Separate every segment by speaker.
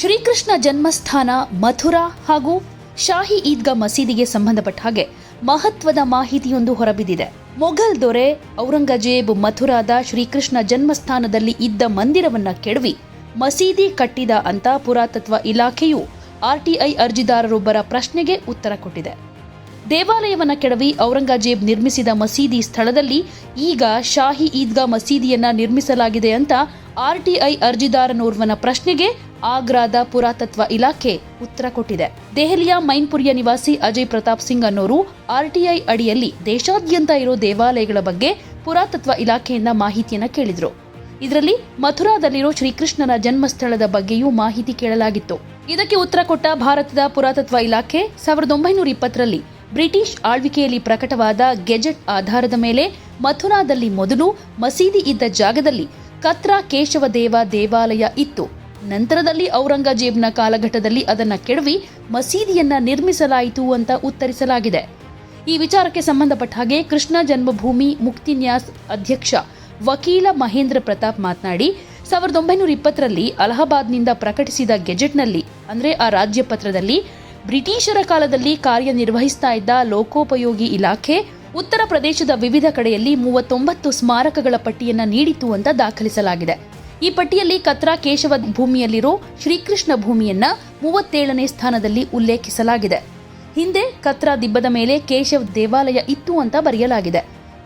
Speaker 1: ಶ್ರೀಕೃಷ್ಣ ಜನ್ಮಸ್ಥಾನ, ಮಥುರಾ ಹಾಗೂ ಶಾಹಿ ಈದ್ಗಾ ಮಸೀದಿಗೆ ಸಂಬಂಧಪಟ್ಟ ಹಾಗೆ ಮಹತ್ವದ ಮಾಹಿತಿಯೊಂದು ಹೊರಬಿದ್ದಿದೆ. ಮೊಘಲ್ ದೊರೆ ಔರಂಗಜೇಬ್ ಮಥುರಾದ ಶ್ರೀಕೃಷ್ಣ ಜನ್ಮಸ್ಥಾನದಲ್ಲಿ ಇದ್ದ ಮಂದಿರವನ್ನ ಕೆಡವಿ ಮಸೀದಿ ಕಟ್ಟಿದ ಅಂತ ಪುರಾತತ್ವ ಇಲಾಖೆಯು ಆರ್ಟಿಐ ಅರ್ಜಿದಾರರೊಬ್ಬರ ಪ್ರಶ್ನೆಗೆ ಉತ್ತರ ಕೊಟ್ಟಿದೆ. ದೇವಾಲಯವನ್ನ ಕೆಡವಿ ಔರಂಗಜೇಬ್ ನಿರ್ಮಿಸಿದ ಮಸೀದಿ ಸ್ಥಳದಲ್ಲಿ ಈಗ ಶಾಹಿ ಈದ್ಗಾ ಮಸೀದಿಯನ್ನ ನಿರ್ಮಿಸಲಾಗಿದೆ ಅಂತ ಆರ್ಟಿಐ ಅರ್ಜಿದಾರನೋರ್ವನ ಪ್ರಶ್ನೆಗೆ ಆಗ್ರಾದ ಪುರಾತತ್ವ ಇಲಾಖೆ ಉತ್ತರ ಕೊಟ್ಟಿದೆ. ದೆಹಲಿಯ ಮೈನ್ಪುರಿಯ ನಿವಾಸಿ ಅಜಯ್ ಪ್ರತಾಪ್ ಸಿಂಗ್ ಅನ್ನೋರು ಆರ್ಟಿಐ ಅಡಿಯಲ್ಲಿ ದೇಶಾದ್ಯಂತ ಇರೋ ದೇವಾಲಯಗಳ ಬಗ್ಗೆ ಪುರಾತತ್ವ ಇಲಾಖೆಯಿಂದ ಮಾಹಿತಿಯನ್ನ ಕೇಳಿದ್ರು. ಇದರಲ್ಲಿ ಮಥುರಾದಲ್ಲಿರೋ ಶ್ರೀಕೃಷ್ಣನ ಜನ್ಮಸ್ಥಳದ ಬಗ್ಗೆಯೂ ಮಾಹಿತಿ ಕೇಳಲಾಗಿತ್ತು. ಇದಕ್ಕೆ ಉತ್ತರ ಕೊಟ್ಟ ಭಾರತದ ಪುರಾತತ್ವ ಇಲಾಖೆ ಸಾವಿರದ ಒಂಬೈನೂರ ಇಪ್ಪತ್ತರಲ್ಲಿ ಬ್ರಿಟಿಷ್ ಆಳ್ವಿಕೆಯಲ್ಲಿ ಪ್ರಕಟವಾದ ಗೆಜೆಟ್ ಆಧಾರದ ಮೇಲೆ ಮಥುರಾದಲ್ಲಿ ಮೊದಲು ಮಸೀದಿ ಇದ್ದ ಜಾಗದಲ್ಲಿ ಕತ್ರಾ ಕೇಶವದೇವ ದೇವಾಲಯ ಇತ್ತು. ನಂತರದಲ್ಲಿ ಔರಂಗಜೇಬ್ನ ಕಾಲಘಟ್ಟದಲ್ಲಿ ಅದನ್ನು ಕೆಡವಿ ಮಸೀದಿಯನ್ನ ನಿರ್ಮಿಸಲಾಯಿತು ಅಂತ ಉತ್ತರಿಸಲಾಗಿದೆ. ಈ ವಿಚಾರಕ್ಕೆ ಸಂಬಂಧಪಟ್ಟ ಹಾಗೆ ಕೃಷ್ಣ ಜನ್ಮಭೂಮಿ ಮುಕ್ತಿ ನ್ಯಾಸ್ ಅಧ್ಯಕ್ಷ ವಕೀಲ ಮಹೇಂದ್ರ ಪ್ರತಾಪ್ ಮಾತನಾಡಿ, ಸಾವಿರದ ಒಂಬೈನೂರ ಇಪ್ಪತ್ತರಲ್ಲಿ ಅಲಹಾಬಾದ್ನಿಂದ ಪ್ರಕಟಿಸಿದ ಗೆಜೆಟ್ನಲ್ಲಿ, ಅಂದರೆ ಆ ರಾಜ್ಯ ಪತ್ರದಲ್ಲಿ ಬ್ರಿಟಿಷರ ಕಾಲದಲ್ಲಿ ಕಾರ್ಯನಿರ್ವಹಿಸ್ತಾ ಇದ್ದ ಲೋಕೋಪಯೋಗಿ ಇಲಾಖೆ ಉತ್ತರ ಪ್ರದೇಶದ ವಿವಿಧ ಕಡೆಯಲ್ಲಿ ಮೂವತ್ತೊಂಬತ್ತು ಸ್ಮಾರಕಗಳ ಪಟ್ಟಿಯನ್ನು ನೀಡಿತು ಅಂತ ದಾಖಲಿಸಲಾಗಿದೆ. ಈ ಪಟ್ಟಿಯಲ್ಲಿ ಕತ್ರಾ ಕೇಶವ ಭೂಮಿಯಲ್ಲಿರೋ ಶ್ರೀಕೃಷ್ಣ ಭೂಮಿಯನ್ನ ಮೂವತ್ತೇಳನೇ ಸ್ಥಾನದಲ್ಲಿ ಉಲ್ಲೇಖಿಸಲಾಗಿದೆ. ಹಿಂದೆ ಕತ್ರಾ ದಿಬ್ಬದ ಮೇಲೆ ಕೇಶವ್ ದೇವಾಲಯ ಇತ್ತು ಅಂತ ಬರೆಯಲಾಗಿದೆ.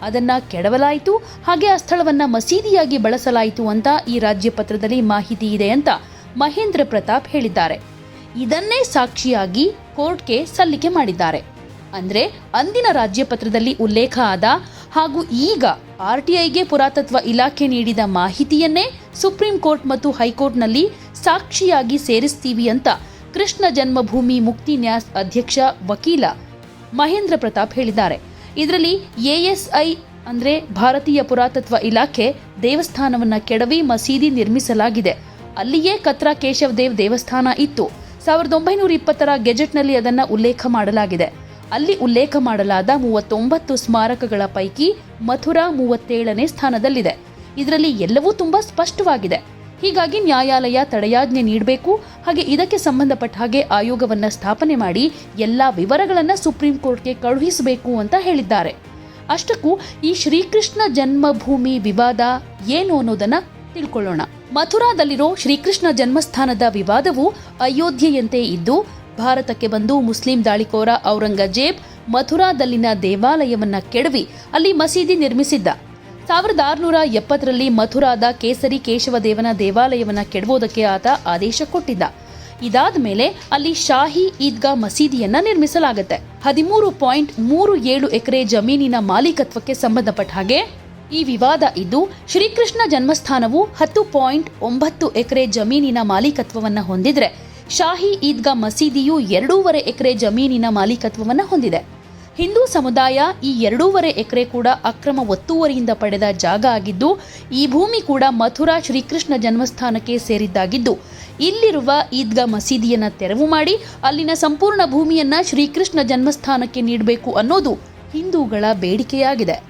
Speaker 1: ಅದನ್ನ ಕೆಡವಲಾಯಿತು, ಹಾಗೆ ಆ ಸ್ಥಳವನ್ನ ಮಸೀದಿಯಾಗಿ ಬಳಸಲಾಯಿತು ಅಂತ ಈ ರಾಜ್ಯ ಪತ್ರದಲ್ಲಿ ಮಾಹಿತಿ ಇದೆ ಅಂತ ಮಹೇಂದ್ರ ಪ್ರತಾಪ್ ಹೇಳಿದ್ದಾರೆ. ಇದನ್ನೇ ಸಾಕ್ಷಿಯಾಗಿ ಕೋರ್ಟ್ಗೆ ಸಲ್ಲಿಕೆ ಮಾಡಿದ್ದಾರೆ. ಅಂದರೆ ಅಂದಿನ ರಾಜ್ಯಪತ್ರದಲ್ಲಿ ಉಲ್ಲೇಖ ಆದ ಹಾಗೂ ಈಗ ಆರ್ ಟಿ ಐಗೆ ಪುರಾತತ್ವ ಇಲಾಖೆ ನೀಡಿದ ಮಾಹಿತಿಯನ್ನೇ ಸುಪ್ರೀಂ ಕೋರ್ಟ್ ಮತ್ತು ಹೈಕೋರ್ಟ್ನಲ್ಲಿ ಸಾಕ್ಷಿಯಾಗಿ ಸೇರಿಸ್ತೀವಿ ಅಂತ ಕೃಷ್ಣ ಜನ್ಮಭೂಮಿ ಮುಕ್ತಿ ನ್ಯಾಸ್ ಅಧ್ಯಕ್ಷ ವಕೀಲ ಮಹೇಂದ್ರ ಪ್ರತಾಪ್ ಹೇಳಿದ್ದಾರೆ. ಇದರಲ್ಲಿ ಎಎಸ್ಐ ಅಂದರೆ ಭಾರತೀಯ ಪುರಾತತ್ವ ಇಲಾಖೆ ದೇವಸ್ಥಾನವನ್ನು ಕೆಡವಿ ಮಸೀದಿ ನಿರ್ಮಿಸಲಾಗಿದೆ. ಅಲ್ಲಿಯೇ ಕತ್ರಾ ಕೇಶವ್ ದೇವ್ ದೇವಸ್ಥಾನ ಇತ್ತು. ಸಾವಿರದ ಒಂಬೈನೂರ ಇಪ್ಪತ್ತರ ಗೆಜೆಟ್ನಲ್ಲಿ ಅದನ್ನ ಉಲ್ಲೇಖ ಮಾಡಲಾಗಿದೆ. ಅಲ್ಲಿ ಉಲ್ಲೇಖ ಮಾಡಲಾದ ಮೂವತ್ತೊಂಬತ್ತು ಸ್ಮಾರಕಗಳ ಪೈಕಿ ಮಥುರಾ ಮೂವತ್ತೇಳನೇ ಸ್ಥಾನದಲ್ಲಿದೆ. ಇದರಲ್ಲಿ ಎಲ್ಲವೂ ತುಂಬಾ ಸ್ಪಷ್ಟವಾಗಿದೆ. ಹೀಗಾಗಿ ನ್ಯಾಯಾಲಯ ತಡೆಯಾಜ್ಞೆ ನೀಡಬೇಕು. ಹಾಗೆ ಇದಕ್ಕೆ ಸಂಬಂಧಪಟ್ಟ ಹಾಗೆ ಆಯೋಗವನ್ನ ಸ್ಥಾಪನೆ ಮಾಡಿ ಎಲ್ಲಾ ವಿವರಗಳನ್ನ ಸುಪ್ರೀಂ ಕೋರ್ಟ್ಗೆ ಕಳುಹಿಸಬೇಕು ಅಂತ ಹೇಳಿದ್ದಾರೆ. ಅಷ್ಟಕ್ಕೂ ಈ ಶ್ರೀಕೃಷ್ಣ ಜನ್ಮಭೂಮಿ ವಿವಾದ ಏನು ಅನ್ನೋದನ್ನ ತಿಳ್ಕೊಳ್ಳೋಣ. ಮಥುರಾದಲ್ಲಿರೋ ಶ್ರೀಕೃಷ್ಣ ಜನ್ಮಸ್ಥಾನದ ವಿವಾದವು ಅಯೋಧ್ಯೆಯಂತೆ ಇದ್ದು, ಭಾರತಕ್ಕೆ ಬಂದು ಮುಸ್ಲಿಂ ದಾಳಿಕೋರ ಔರಂಗಜೇಬ್ ಮಥುರಾದಲ್ಲಿನ ದೇವಾಲಯವನ್ನ ಕೆಡವಿ ಅಲ್ಲಿ ಮಸೀದಿ ನಿರ್ಮಿಸಿದ್ದ. ಸಾವಿರದ ಆರುನೂರ ಎಪ್ಪತ್ತರಲ್ಲಿ ಮಥುರಾದ ಕೇಸರಿ ಕೇಶವದೇವನ ದೇವಾಲಯವನ್ನ ಕೆಡವೋದಕ್ಕೆ ಆತ ಆದೇಶ ಕೊಟ್ಟಿದ್ದ. ಇದಾದ ಮೇಲೆ ಅಲ್ಲಿ ಶಾಹಿ ಈದ್ಗಾ ಮಸೀದಿಯನ್ನ ನಿರ್ಮಿಸಲಾಗುತ್ತೆ. ಹದಿಮೂರು ಪಾಯಿಂಟ್ ಮೂರು ಏಳು ಎಕರೆ ಜಮೀನಿನ ಮಾಲೀಕತ್ವಕ್ಕೆ ಸಂಬಂಧಪಟ್ಟ ಹಾಗೆ ಈ ವಿವಾದ ಇದ್ದು, ಶ್ರೀಕೃಷ್ಣ ಜನ್ಮಸ್ಥಾನವು ಹತ್ತು ಪಾಯಿಂಟ್ ಒಂಬತ್ತು ಎಕರೆ ಜಮೀನಿನ ಮಾಲೀಕತ್ವವನ್ನು ಹೊಂದಿದ್ರೆ, ಶಾಹಿ ಈದ್ಗಾ ಮಸೀದಿಯು ಎರಡೂವರೆ ಎಕರೆ ಜಮೀನಿನ ಮಾಲೀಕತ್ವವನ್ನು ಹೊಂದಿದೆ. ಹಿಂದೂ ಸಮುದಾಯ ಈ ಎರಡೂವರೆ ಎಕರೆ ಕೂಡ ಅಕ್ರಮ ಒತ್ತುವರಿಯಿಂದ ಪಡೆದ ಜಾಗ ಆಗಿದ್ದು, ಈ ಭೂಮಿ ಕೂಡ ಮಥುರಾ ಶ್ರೀಕೃಷ್ಣ ಜನ್ಮಸ್ಥಾನಕ್ಕೆ ಸೇರಿದ್ದಾಗಿದ್ದು, ಇಲ್ಲಿರುವ ಈದ್ಗಾ ಮಸೀದಿಯನ್ನು ತೆರವು ಮಾಡಿ, ಅಲ್ಲಿನ ಸಂಪೂರ್ಣ ಭೂಮಿಯನ್ನು ಶ್ರೀಕೃಷ್ಣ ಜನ್ಮಸ್ಥಾನಕ್ಕೆ ನೀಡಬೇಕು ಅನ್ನೋದು ಹಿಂದೂಗಳ ಬೇಡಿಕೆಯಾಗಿದೆ.